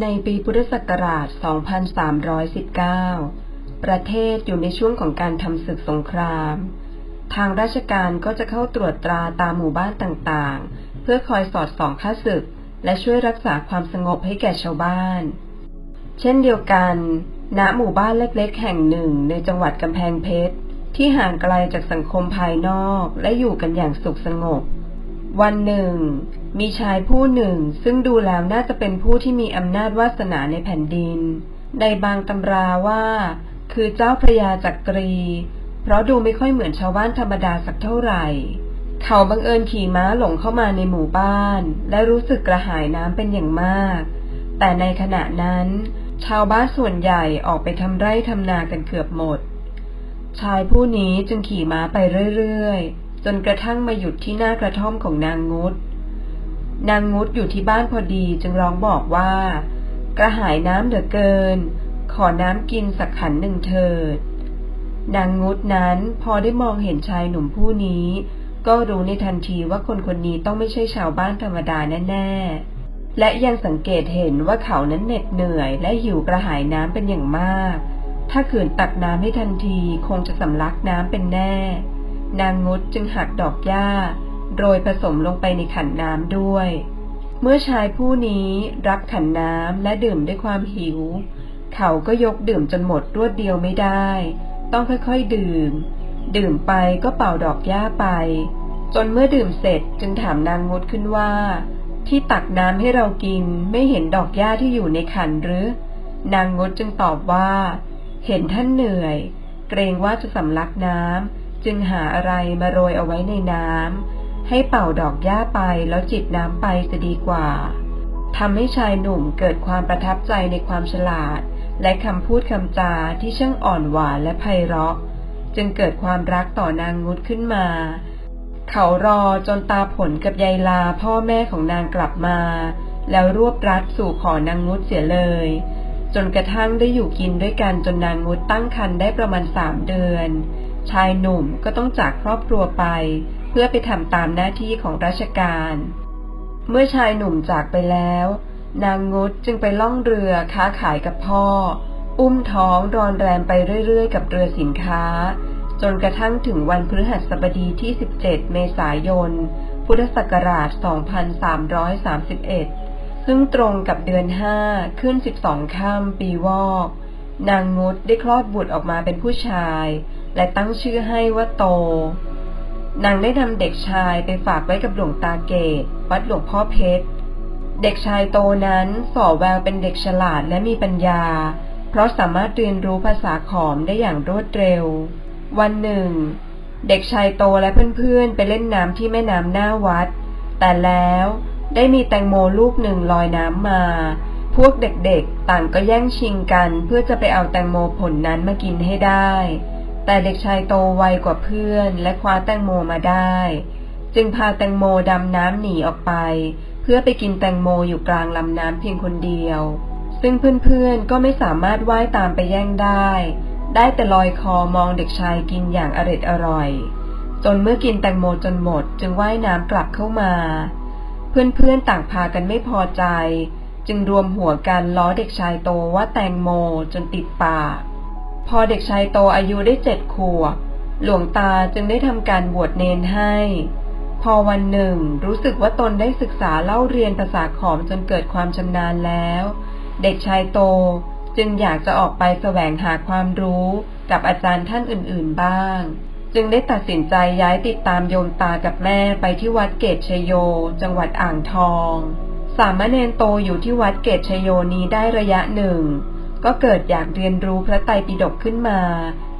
ในปีพุทธศักราช 2319 ประเทศอยู่ในช่วงของการทำศึกสงคราม ทางราชการก็จะเข้าตรวจตราตามหมู่บ้านต่างๆ เพื่อคอยสอดส่องข้าศึก และช่วยรักษาความสงบให้แก่ชาวบ้าน เช่นเดียวกัน ณ หมู่บ้านเล็กๆ แห่งหนึ่งในจังหวัดกำแพงเพชร ที่ห่างไกลจากสังคมภายนอกและอยู่กันอย่างสุขสงบ วันหนึ่ง มีชายผู้หนึ่งซึ่งดูแล้วน่าจะเป็นผู้ที่มีอำนาจวาสนาในแผ่นดิน ในบางตำราว่า คือเจ้าพระยาจักรี เพราะดูไม่ค่อยเหมือนชาวบ้านธรรมดาสักเท่าไหร่ เขาบังเอิญขี่ม้าหลงเข้ามาในหมู่บ้าน และรู้สึกกระหายน้ำเป็นอย่างมาก แต่ในขณะนั้น ชาวบ้านส่วนใหญ่ออกไปทำไร่ทำนากันเกือบหมด ชายผู้นี้จึงขี่ม้าไปเรื่อยๆ จนกระทั่งมาหยุดที่หน้ากระท่อมของนางงุด นางงุดอยู่ที่บ้านพอดีจึงร้องบอกว่า กระหายน้ำเหลือเกิน ขอน้ำกินสักขันหนึ่งเถิด นางงุดนั้นพอได้มองเห็นชายหนุ่มผู้นี้ ก็รู้ในทันทีว่าคนคนนี้ต้องไม่ใช่ชาวบ้านธรรมดาแน่ๆ และยังสังเกตเห็นว่าเขานั้นเหน็ดเหนื่อย และหิวกระหายน้ำเป็นอย่างมาก ถ้าขืนตักน้ำให้ทันทีคงจะสำลักน้ำเป็นแน่ นางงุดจึงหักดอกหญ้า โรยผสมลงไปในขันน้ำด้วย เมื่อชายผู้นี้รับขันน้ำและดื่มด้วยความหิว เขาก็ยกดื่มจนหมดรวดเดียวไม่ได้ ต้องค่อยๆดื่ม ดื่มไปก็เป่าดอกหญ้าไป จนเมื่อดื่มเสร็จจึงถามนางงดขึ้นว่า ที่ตักน้ำให้เรากินไม่เห็นดอกหญ้าที่อยู่ในขันหรือ นางงดจึงตอบว่า เห็นท่านเหนื่อย เกรงว่าจะสำลักน้ำจึงหาอะไรมาโรยเอาไว้ในน้ำ ให้เป่าดอกหญ้าไปแล้วจิบน้ำไปจะดีกว่าทำให้ชายหนุ่มเกิดความประทับใจในความฉลาด และคำพูดคำจาที่ช่างอ่อนหวานและไพเราะ จึงเกิดความรักต่อนางงุดขึ้นมา เขารอจนตาผลกับยายลาพ่อแม่ของนางกลับมา แล้วรวบรัดสู่ขอนางงุดเสียเลย จนกระทั่งได้อยู่กินด้วยกันจนนางงุดตั้งครรภ์ได้ประมาณสามเดือน ชายหนุ่มก็ต้องจากครอบครัวไป เพื่อไปทำตามหน้าที่ของราชการ เมื่อชายหนุ่มจากไปแล้ว นางงุดจึงไปล่องเรือค้าขายกับพ่อ อุ้มท้องรอนแรมไปเรื่อยๆ กับเรือสินค้า จนกระทั่งถึงวันพฤหัสบดีที่ 17 เมษายน พุทธศักราช 2331 ซึ่งตรงกับเดือน 5 ขึ้น 12 ค่ำปีวอก นางงดได้คลอดบุตรออกมาเป็นผู้ชาย และตั้งชื่อให้ว่าโต นางได้นำเด็กชายไปฝากไว้กับหลวงตาเกต วัดหลวงพ่อเพชร เด็กชายโตนั้นส่อแววเป็นเด็กฉลาดและมีปัญญา เพราะสามารถเรียนรู้ภาษาขอมได้อย่างรวดเร็ว วันหนึ่ง เด็กชายโตและเพื่อนๆ ไปเล่นน้ำที่แม่น้ำหน้าวัด แต่แล้วได้มีแตงโมลูกหนึ่งลอยน้ำมา พวกเด็กๆ ต่างก็แย่งชิงกันเพื่อจะไปเอาแตงโมผลนั้นมากินให้ได้ แต่เด็กชายโตไวกว่าเพื่อนและคว้าแตงโมมาได้ จึงพาแตงโมดำน้ำหนีออกไป เพื่อไปกินแตงโมอยู่กลางลำน้ำเพียงคนเดียว ซึ่งเพื่อนๆก็ไม่สามารถว่ายตามไปแย่งได้ ได้แต่ลอยคอมองเด็กชายกินอย่างอร็ดอร่อย จนเมื่อกินแตงโมจนหมด จึงว่ายน้ำกลับเข้ามา เพื่อนๆต่างพากันไม่พอใจ จึงรวมหัวกันล้อเด็กชายโตว่าแตงโมจนติดปาก พอเด็กชายโตอายุได้เจ็ดขวบ หลวงตาจึงได้ทำการบวชเนนให้ พอวันหนึ่งรู้สึกว่าตนได้ศึกษาเล่าเรียนภาษาขอมจนเกิดความชำนาญแล้ว เด็กชายโตจึงอยากจะออกไปแสวงหาความรู้กับอาจารย์ท่านอื่นๆบ้าง จึงได้ตัดสินใจย้ายติดตามโยมตากับแม่ไปที่วัดเกตชโย จังหวัดอ่างทอง สามเณรโตอยู่ที่วัดเกตชโยนี้ได้ระยะหนึ่ง ก็เกิดอยากเรียนรู้พระไตรปิฎกขึ้นมา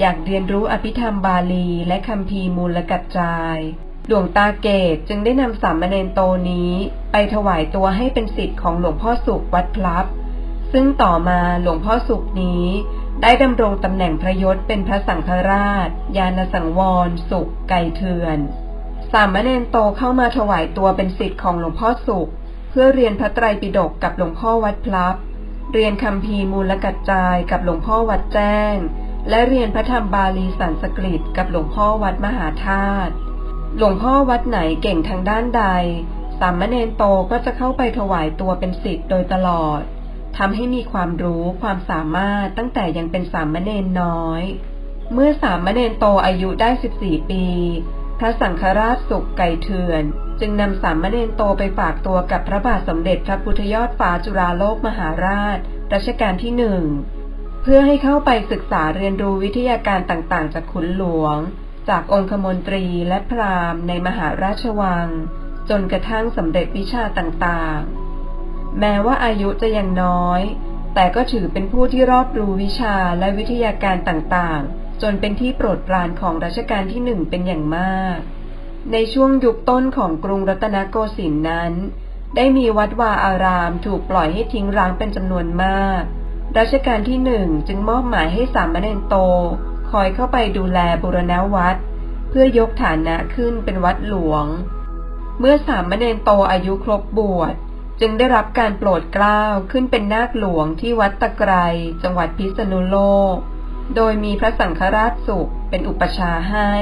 อยากเรียนรู้อภิธรรมบาลีและคัมภีมูลกัจจายหลวงตาเกตจึงได้นำสามเณรโตนี้ ไปถวายตัวให้เป็นศิษย์ของหลวงพ่อสุขวัดพลับ ซึ่งต่อมาหลวงพ่อสุขนี้ ได้ดำรงตำแหน่งพระยศเป็นพระสังฆราช ยานสังวร สุข ไก่เถื่อน สามเณรโตเข้ามาถวายตัวเป็นศิษย์ของหลวงพ่อสุข เพื่อเรียนพระไตรปิฎกกับหลวงพ่อวัดพลับ เรียนคัมภีมูลกัจจายกับหลวงพ่อวัดแจ้ง และเรียนพระธรรมบาลีสันสกฤตกับหลวงพ่อวัดมหาธาตุหลวงพ่อวัดไหนเก่งทางด้านใด สามเณรโตก็จะเข้าไปถวายตัวเป็นศิษย์โดยตลอดทำให้มีความรู้ความสามารถตั้งแต่ยังเป็นสามเณรน้อย เมื่อสามเณรโตอายุได้ 14 ปี พระสังฆราชสุขไก่เถื่อน จึงนำสามเณรโตไปฝากตัวกับพระบาทสมเด็จพระพุทธยอดฟ้าจุฬาโลกมหาราช รัชกาลที่หนึ่ง เพื่อให้เข้าไปศึกษาเรียนรู้วิทยาการต่างๆ จากขุนหลวง จากองคมนตรีและพราหมณ์ในมหาราชวัง จนกระทั่งสำเร็จวิชาต่างๆ แม้ว่าอายุจะยังน้อย แต่ก็ถือเป็นผู้ที่รอบรู้วิชาและวิทยาการต่างๆ จนเป็นที่โปรดปรานของรัชกาลที่หนึ่งเป็นอย่างมาก ในช่วงยุคต้นของกรุงรัตนโกสินทร์นั้น ได้มีวัดวาอารามถูกปล่อยให้ทิ้งร้างเป็นจำนวนมาก รัชกาลที่หนึ่งจึงมอบหมายให้สามเณรโต คอยเข้าไปดูแลบุรณวัด เพื่อยกฐานะขึ้นเป็นวัดหลวง เมื่อสามเณรโตอายุครบบวชจึงได้รับการโปรดเกล้าขึ้นเป็นนาคหลวงที่วัดตะไครจังหวัดพิษณุโลก โดยมีพระสังฆราชสุขเป็นอุปชาให้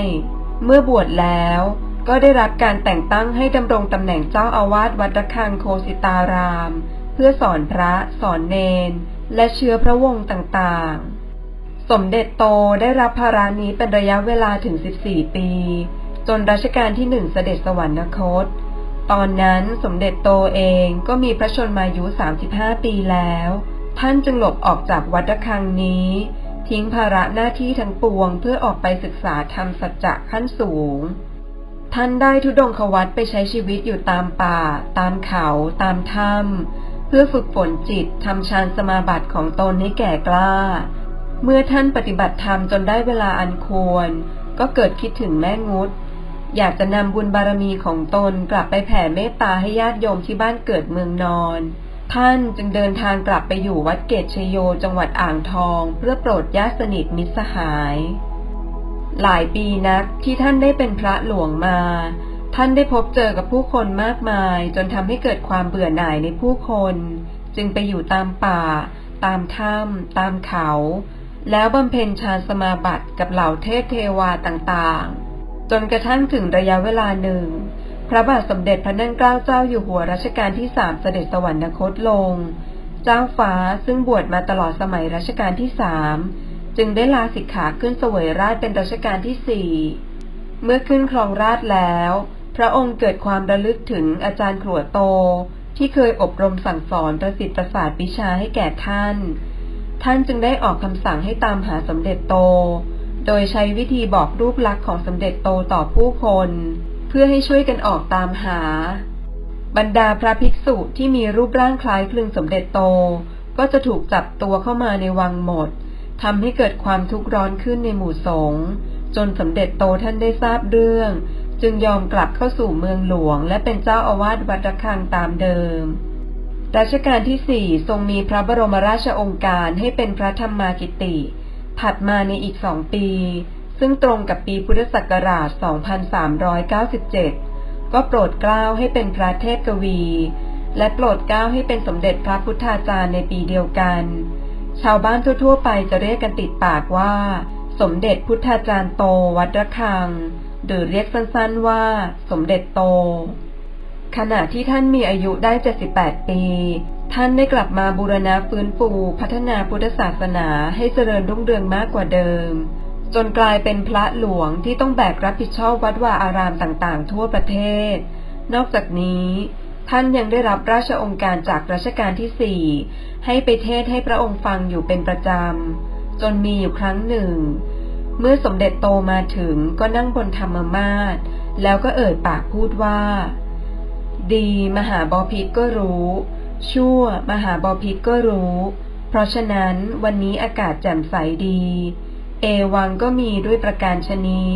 เมื่อบวชแล้วก็ได้รับการแต่งตั้งให้ดำรงตำแหน่งเจ้าอาวาสวัดระฆังโคสิตาราม เพื่อสอนพระสอนเนน และเชื้อพระวงศ์ต่างๆ สมเด็จโตได้รับภารานี้เป็นระยะเวลาถึง 14 ปี จนรัชกาลที่หนึ่งเสด็จสวรรคต ตอนนั้นสมเด็จโตเองก็มีพระชนมายุ 35 ปีแล้ว ท่านจึงหลบออกจากวัดระฆังนี้ ทิ้งภาระหน้าที่ทั้งปวงเพื่อออกไปศึกษาธรรมสัจจะขั้นสูง ท่านได้ทุดงควัตไปใช้ชีวิตอยู่ตามป่า ตามเขา ตามถ้ำเพื่อฝึกฝนจิตทำฌานสมาบัติของตนให้แก่กล้า เมื่อท่านปฏิบัติธรรมจนได้เวลาอันควร ก็เกิดคิดถึงแม่งุดอยากจะนำบุญบารมีของตนกลับไปแผ่เมตตาให้ญาติโยมที่บ้านเกิดเมืองนอน ท่านจึงเดินทางกลับไปอยู่วัดเกตชโยจังหวัดอ่างทอง เพื่อโปรดญาติสนิทมิตรสหาย หลายปีนักที่ท่านได้เป็นพระหลวงมา ท่านได้พบเจอกับผู้คนมากมาย จนทำให้เกิดความเบื่อหน่ายในผู้คน จึงไปอยู่ตามป่า ตามถ้ำตามเขา แล้วบำเพ็ญฌานสมาบัติกับเหล่าเทพเทวาต่างๆ จนกระทั่งถึงระยะเวลาหนึ่ง พระบาทสมเด็จพระนั่งเกล้าเจ้าอยู่หัวรัชกาลที่สามเสด็จสวรรคตลง เจ้าฟ้าซึ่งบวชมาตลอดสมัยรัชกาลที่สามจึงได้ลาสิกขาขึ้นเสวยราชเป็นรัชกาลที่สี่เมื่อขึ้นครองราชแล้ว พระองค์เกิดความระลึกถึงอาจารย์ขรัวโต ที่เคยอบรมสั่งสอนประสิทธิ์ประสาทวิชาให้แก่ท่าน ท่านจึงได้ออกคำสั่งให้ตามหาสมเด็จโต โดยใช้วิธีบอกรูปลักษณ์ของสมเด็จโตต่อผู้คน พื่อให้ช่วยกันออกตามหา บรรดาพระภิกษุที่มีรูปร่างคล้ายคลึงสมเด็จโต ก็จะถูกจับตัวเข้ามาในวังหมดทำให้เกิดความทุกข์ร้อนขึ้นในหมู่สงฆ์จนสมเด็จโตท่านได้ทราบเรื่อง จึงยอมกลับเข้าสู่เมืองหลวง และเป็นเจ้าอาวาสวัดระฆังตามเดิมรัชกาลที่สี่ทรงมีพระบรมราชองค์การให้เป็นพระธรรมากิติ ถัดมาในอีกสองปี ซึ่งตรงกับปีพุทธศักราช 2397 ก็โปรดเกล้าให้เป็นพระเทพกวี และโปรดเกล้าให้เป็นสมเด็จพระพุทธาจารย์ในปีเดียวกัน ชาวบ้านทั่ว ๆ ไปจะเรียกกันติดปากว่า สมเด็จพุทธาจารย์โตวัดระฆัง หรือเรียกสั้นๆว่า สมเด็จโต ขณะที่ท่านมีอายุได้ 78 ปีท่านได้กลับมาบูรณะฟื้นฟูพัฒนาพุทธศาสนาให้เจริญรุ่งเรืองมากกว่าเดิม จนกลายเป็นพระหลวงที่ต้องแบกรับผิดชอบวัดวาอารามต่างๆ ทั่วประเทศ นอกจากนี้ท่านยังได้รับราชองค์การจากรัชกาลที่สี่ให้ไปเทศให้พระองค์ฟังอยู่เป็นประจำ จนมีอยู่ครั้งหนึ่ง เมื่อสมเด็จโตมาถึงก็นั่งบนธรรมมาศแล้วก็เอ่ยปากพูดว่า ดีมหาบอพิษก็รู้ ชั่วมหาบอพิษก็รู้ เพราะฉะนั้นวันนี้อากาศแจ่มใสดี เอวังก็มีด้วยประการชนี้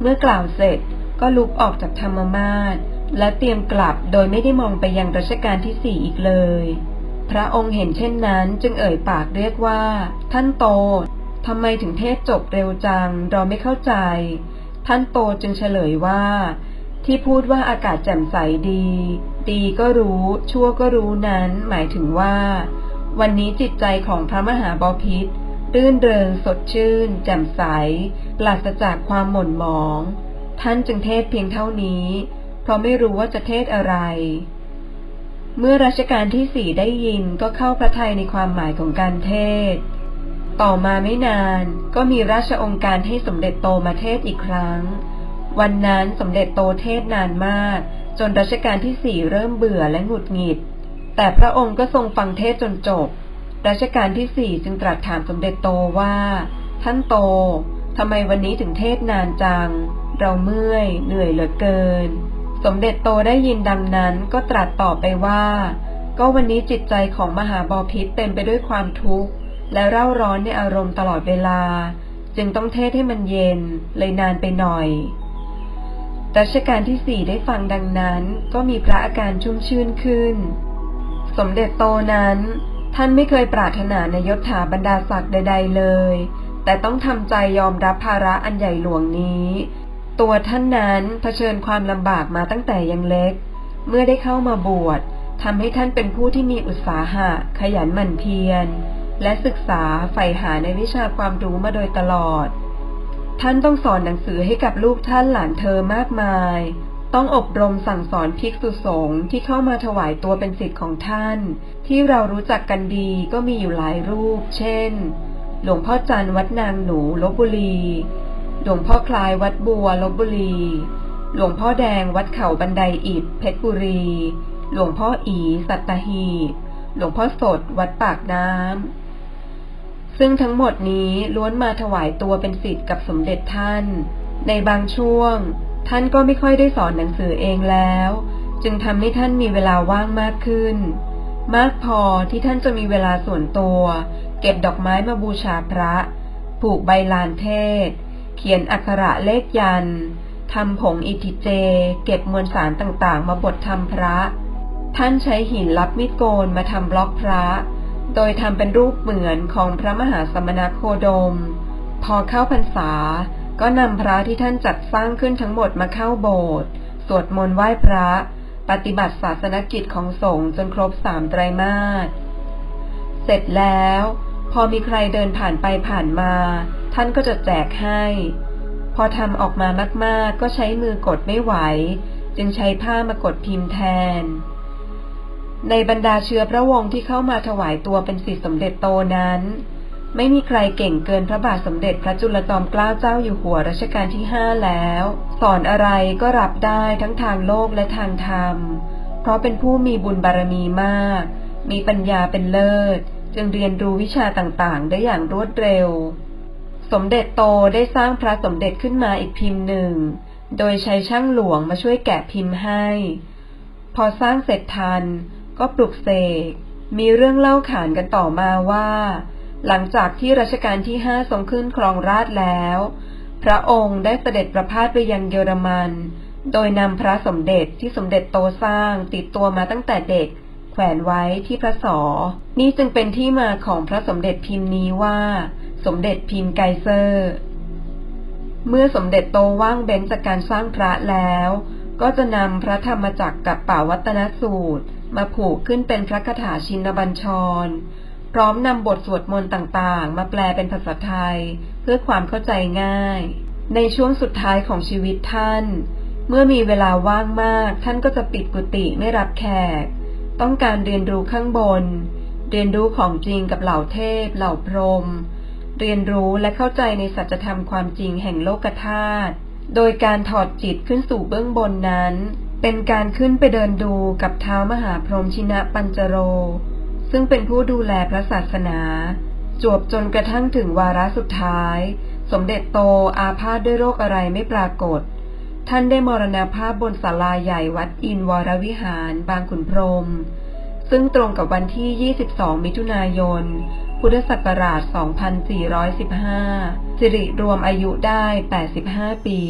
เมื่อกล่าวเสร็จก็ลุกออกจากธรรมมาศและเตรียมกลับโดยไม่ได้มองไปยังรัชกาลที่สี่อีกเลย พระองค์เห็นเช่นนั้นจึงเอ่ยปากเรียกว่า ท่านโตทำไมถึงเทศจบเร็วจังเราไม่เข้าใจ ท่านโตจึงเฉลยว่า ที่พูดว่าอากาศแจ่มใสดี ดีก็รู้ ชั่วก็รู้นั้น หมายถึงว่า วันนี้จิตใจของพระมหาบพิต รื่นเริงสดชื่น แจ่มใส ปราศจากความหม่นหมอง ท่านจึงเทศเพียงเท่านี้ เพราะไม่รู้ว่าจะเทศอะไร เมื่อรัชกาลที่สี่ได้ยินก็เข้าพระทัยในความหมายของการเทศ ต่อมาไม่นานก็มีราชองค์การให้สมเด็จโตมาเทศอีกครั้ง วันนั้นสมเด็จโตเทศนานมาก จนรัชกาลที่สี่เริ่มเบื่อและหงุดหงิด แต่พระองค์ก็ทรงฟังเทศจนจบ รัชกาลที่สี่จึงตรัสถามสมเด็จโตว่า ท่านโตทำไมวันนี้ถึงเทศนานจัง เราเมื่อยเหนื่อยเหลือเกิน สมเด็จโตได้ยินดังนั้นก็ตรัสตอบไปว่า ก็วันนี้จิตใจของมหาบอพิษเต็มไปด้วยความทุกข์ และเร่าร้อนในอารมณ์ตลอดเวลา จึงต้องเทศให้มันเย็นเลยนานไปหน่อยรัชกาลที่สี่ได้ฟังดังนั้น ก็มีพระอาการชุ่มชื่นขึ้น สมเด็จโตนั้น ท่านไม่เคยปรารถนาในยศถาบรรดาศักดิ์ใด ๆ เลย แต่ต้องทำใจยอมรับภาระอันใหญ่หลวงนี้ ตัวท่านนั้นเผชิญความลำบากมาตั้งแต่ยังเล็ก เมื่อได้เข้ามาบวชทำให้ท่านเป็นผู้ที่มีอุตสาหะ ขยันหมั่นเพียร และศึกษาใฝ่หาในวิชาความรู้มาโดยตลอด ท่านต้องสอนหนังสือให้กับลูกท่านหลานเธอมากมาย ต้องอบรมสั่งสอนภิกษุสงฆ์ที่เข้ามาถวายตัวเป็นศิษย์ของท่าน ที่เรารู้จักกันดีก็มีอยู่หลายรูป เช่น หลวงพ่อจันวัดนางหนูลบบุรี หลวงพ่อคลายวัดบัวลบบุรี หลวงพ่อแดงวัดเขาบันไดอิฐเพชรบุรี หลวงพ่ออีสัตหีบ หลวงพ่อสดวัดปากน้ำ ซึ่งทั้งหมดนี้ล้วนมาถวายตัวเป็นศิษย์กับสมเด็จท่าน ในบางช่วง ท่านก็ไม่ค่อยได้สอนหนังสือเองแล้ว จึงทำให้ท่านมีเวลาว่างมากขึ้น มากพอที่ท่านจะมีเวลาส่วนตัว เก็บดอกไม้มาบูชาพระ ผูกใบลานเทศ เขียนอักขระเลขยันทำผงอิทิเจ เก็บมวลสารต่างๆ มาบดทำพระ ท่านใช้หินรับมิดโกนมาทำบล็อกพระ โดยทำเป็นรูปเหมือนของพระมหาสมณโคดม พอเข้าพรรษา ก็นำพระที่ท่านจัดสร้างขึ้นทั้งหมดมาเข้าโบสถ์สวดมนต์ไหว้พระ ปฏิบัติศาสนกิจของสงฆ์จนครบสามไตรมาสเสร็จแล้ว พอมีใครเดินผ่านไปผ่านมา ท่านก็จะแจกให้ พอทำออกมามาก ๆ ก็ใช้มือกดไม่ไหว จึงใช้ผ้ามากดพิมพ์แทน ในบรรดาเชื้อพระวงศ์ที่เข้ามาถวายตัวเป็นศิษย์สมเด็จโตนั้น ไม่มีใครเก่งเกินพระบาทสมเด็จพระจุลจอมเกล้าเจ้าอยู่หัวรัชกาลที่ห้าแล้ว สอนอะไรก็รับได้ทั้งทางโลกและทางธรรม เพราะเป็นผู้มีบุญบารมีมาก มีปัญญาเป็นเลิศ จึงเรียนรู้วิชาต่างๆ ได้อย่างรวดเร็ว สมเด็จโตได้สร้างพระสมเด็จขึ้นมาอีกพิมพ์หนึ่ง โดยใช้ช่างหลวงมาช่วยแกะพิมพ์ให้ พอสร้างเสร็จทันก็ปลุกเสกมีเรื่องเล่าขานกันต่อมาว่า หลังจากที่รัชกาลที่ห้าทรงขึ้นครองราชแล้ว พระองค์ได้เสด็จประพาสไปยังเยอรมัน โดยนำพระสมเด็จที่สมเด็จโตสร้างติดตัวมาตั้งแต่เด็ก แขวนไว้ที่พระสอ นี่จึงเป็นที่มาของพระสมเด็จพิมพ์นี้ว่า สมเด็จพิมพ์ไกเซอร์ เมื่อสมเด็จโตว่างเบ้นจากการสร้างพระแล้ว ก็จะนำพระธรรมจักรกับป่าวัตนสูตร มาผูกขึ้นเป็นพระคาถาชินบัญชร พร้อมนำบทสวดมนต์ต่างๆ มาแปลเป็นภาษาไทย เพื่อความเข้าใจง่าย ในช่วงสุดท้ายของชีวิตท่าน เมื่อมีเวลาว่างมาก ท่านก็จะปิดกุฏิไม่รับแขก ต้องการเรียนรู้ข้างบน เรียนรู้ของจริงกับเหล่าเทพ เหล่าพรหมเรียนรู้และเข้าใจในสัจธรรมความจริงแห่งโลกธาตุโดยการถอดจิตขึ้นสู่เบื้องบนนั้น เป็นการขึ้นไปเดินดูกับเท้ามหาพรหมชินะปัญจโร ซึ่งเป็นผู้ดูแลพระศาสนา จวบจนกระทั่งถึงวาระสุดท้าย สมเด็จโตอาพาธด้วยโรคอะไรไม่ปรากฏ ท่านได้มรณภาพบนศาลาใหญ่วัดอินวรวิหารบางขุนพรหมซึ่งตรงกับวันที่ 22 มิถุนายน พุทธศักราช 2415 สิริรวมอายุได้ 85 ปี